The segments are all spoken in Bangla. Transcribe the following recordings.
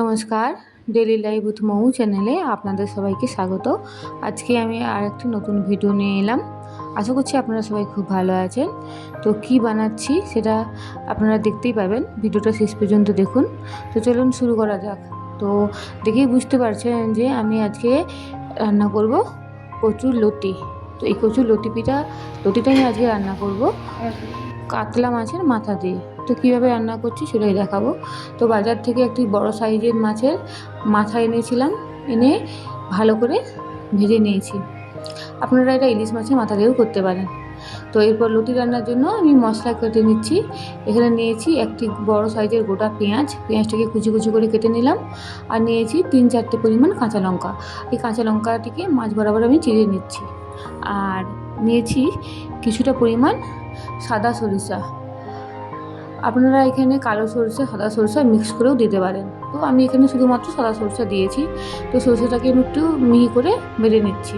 নমস্কার ডেলি লাইভ উইথ মহু চ্যানেলে আপনাদের সবাইকে স্বাগত। আজকে আমি আর একটি নতুন ভিডিও নিয়ে এলাম। আশা করছি আপনারা সবাই খুব ভালো আছেন। তো কি বানাচ্ছি সেটা আপনারা দেখতেই পাবেন। ভিডিওটা শেষ পর্যন্ত দেখুন। তো চলুন শুরু করা যাক। তো দেখেই বুঝতে পারছেন যে আমি আজকে রান্না করব কচুর লতি। তো এই কচুর লতি পিঠা লতিটা আমি আজকে রান্না করব। কাতলা মাছের মাথা দিয়ে। তো কীভাবে রান্না করছি সেটাই দেখাবো। তো বাজার থেকে একটি বড় সাইজের মাছের মাথা এনেছিলাম, এনে ভালো করে ভেজে নিয়েছি। আপনারা এটা ইলিশ মাছের মাথা দিয়েও করতে পারেন। তো এরপর লুটি রান্নার জন্য আমি মশলা কেটে নিচ্ছি। এখানে নিয়েছি একটি বড় সাইজের গোটা পেঁয়াজ। পেঁয়াজটাকে কুচি কুচি করে কেটে নিলাম। আর নিয়েছি তিন চারটে পরিমাণ কাঁচা লঙ্কা। এই কাঁচা লঙ্কাটিকে মাছ বরাবর আমি চিড়ে নিচ্ছি। আর নিয়েছি কিছুটা পরিমাণ সাদা সরিষা। আপনারা এখানে কালো সরষে, সাদা সরষা মিক্স করেও দিতে পারেন। তো আমি এখানে শুধুমাত্র সাদা সরষা দিয়েছি। তো সরষেটাকে আমি একটু মিহি করে বেড়ে নিচ্ছি।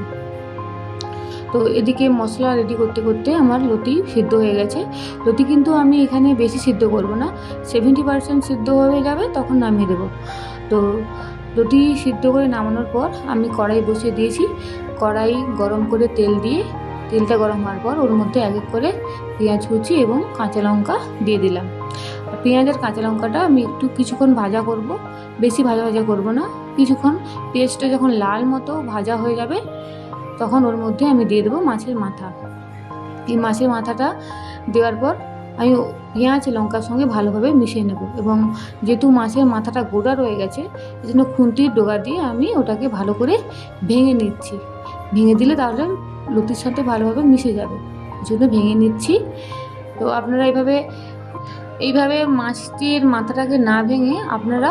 তো এদিকে মশলা রেডি করতে করতে আমার লতি সিদ্ধ হয়ে গেছে। লতি কিন্তু আমি এখানে বেশি সিদ্ধ করব না। সেভেন্টি পার্সেন্ট সিদ্ধ হয়ে যাবে, তখন নামিয়ে দেবো। তো লতি সিদ্ধ করে নামানোর পর আমি কড়াই বসিয়ে দিয়েছি। কড়াই গরম করে তেল দিয়ে তেলটা গরম হওয়ার পর ওর মধ্যে এক এক করে পেঁয়াজ কুচি এবং কাঁচা লঙ্কা দিয়ে দিলাম। পেঁয়াজ আর কাঁচা লঙ্কাটা আমি একটু কিছুক্ষণ ভাজা করব। বেশি ভাজা ভাজা করব না। কিছুক্ষণ পেঁয়াজটা যখন লাল মতো ভাজা হয়ে যাবে, তখন ওর মধ্যে আমি দিয়ে দেবো মাছের মাথা। এই মাছের মাথাটা দেওয়ার পর আমি পেঁয়াজ, লঙ্কার সঙ্গে ভালোভাবে মিশিয়ে নেব এবং যেহেতু মাছের মাথাটা গোড়া রয়ে গেছে এই জন্য খুন্তির ডোগা দিয়ে আমি ওটাকে ভালো করে ভেঙে নিচ্ছি। ভেঙে দিলে তাহলে লতির সাথে ভালোভাবে মিশে যাবে। এই জন্য ভেঙে নিচ্ছি। তো আপনারা এইভাবে এইভাবে মাছটির মাথাটাকে না ভেঙে আপনারা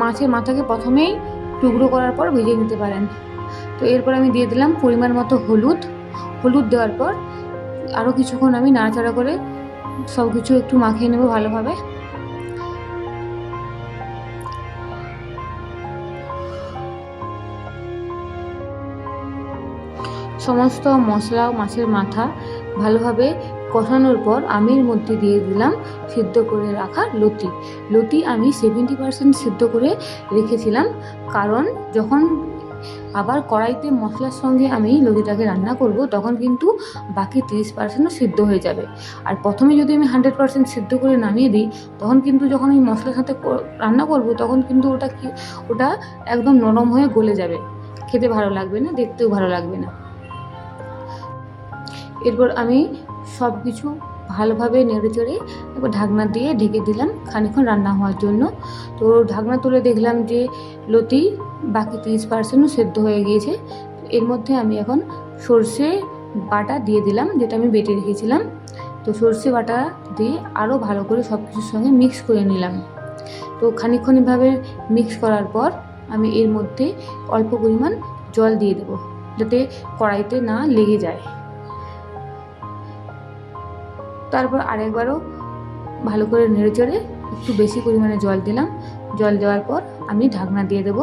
মাছের মাথাকে প্রথমেই টুকরো করার পর ভেজে নিতে পারেন। তো এরপর আমি দিয়ে দিলাম পরিমাণ মতো হলুদ। হলুদ দেওয়ার পর আরও কিছুক্ষণ আমি নাড়াচাড়া করে সব কিছু একটু মাখিয়ে নেব ভালোভাবে। সমস্ত মশলা মাছের মাথা ভালোভাবে কষানোর পর আমি এর মধ্যে দিয়ে দিলাম সিদ্ধ করে রাখা লতি। লতি আমি সেভেন্টি পার্সেন্ট সিদ্ধ করে রেখেছিলাম কারণ যখন আবার কড়াইতে মশলার সঙ্গে আমি লতিটাকে রান্না করব তখন কিন্তু বাকি তিরিশ পার্সেন্টও সিদ্ধ হয়ে যাবে। আর প্রথমে যদি আমি হান্ড্রেড পার্সেন্ট সিদ্ধ করে নামিয়ে দিই তখন কিন্তু যখন আমি মশলার সাথে রান্না করব তখন কিন্তু ওটা কি ওটা একদম নরম হয়ে গলে যাবে। খেতে ভালো লাগবে না, দেখতেও ভালো লাগবে না। এরপর আমি সব কিছু ভালোভাবে নেড়ে চেড়ে এবার ঢাকনা দিয়ে ঢেকে দিলাম খানিক্ষণ রান্না হওয়ার জন্য। তো ঢাকনা তুলে দেখলাম যে লতি বাকি তিরিশ পার্সেন্টও সেদ্ধ হয়ে গিয়েছে। এর মধ্যে আমি এখন সর্ষে বাটা দিয়ে দিলাম, যেটা আমি বেটে রেখেছিলাম। তো সর্ষে বাটা দিয়ে আরও ভালো করে সব কিছুর সঙ্গে মিক্স করে নিলাম। তো খানিক্ষণ এভাবে মিক্স করার পর আমি এর মধ্যে অল্প পরিমাণ জল দিয়ে দেবো, যাতে কড়াইতে না লেগে যায়। তারপর আরেকবারও ভালো করে নেড়ে চেড়ে একটু বেশি পরিমাণে জল দিলাম। জল দেওয়ার পর আমি ঢাকনা দিয়ে দেবো।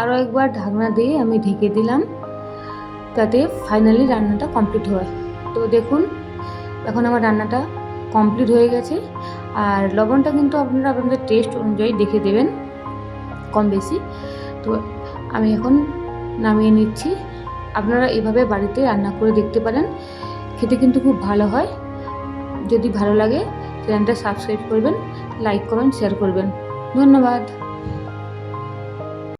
আরও একবার ঢাকনা দিয়ে আমি ঢেকে দিলাম যাতে ফাইনালি রান্নাটা কমপ্লিট হয়। তো দেখুন, এখন আমার রান্নাটা কমপ্লিট হয়ে গেছে। আর লবণটা কিন্তু আপনারা আপনাদের টেস্ট অনুযায়ী দেখে দেবেন কম বেশি। তো আমি এখন নামিয়ে নিচ্ছি। আপনারা এভাবে বাড়িতে রান্না করে দেখতে পারেন। খেতে কিন্তু খুব ভালো হয়। যদি ভালো লাগে চ্যানেলটা সাবস্ক্রাইব করবেন লাইক কমেন্ট শেয়ার করবেন। ধন্যবাদ।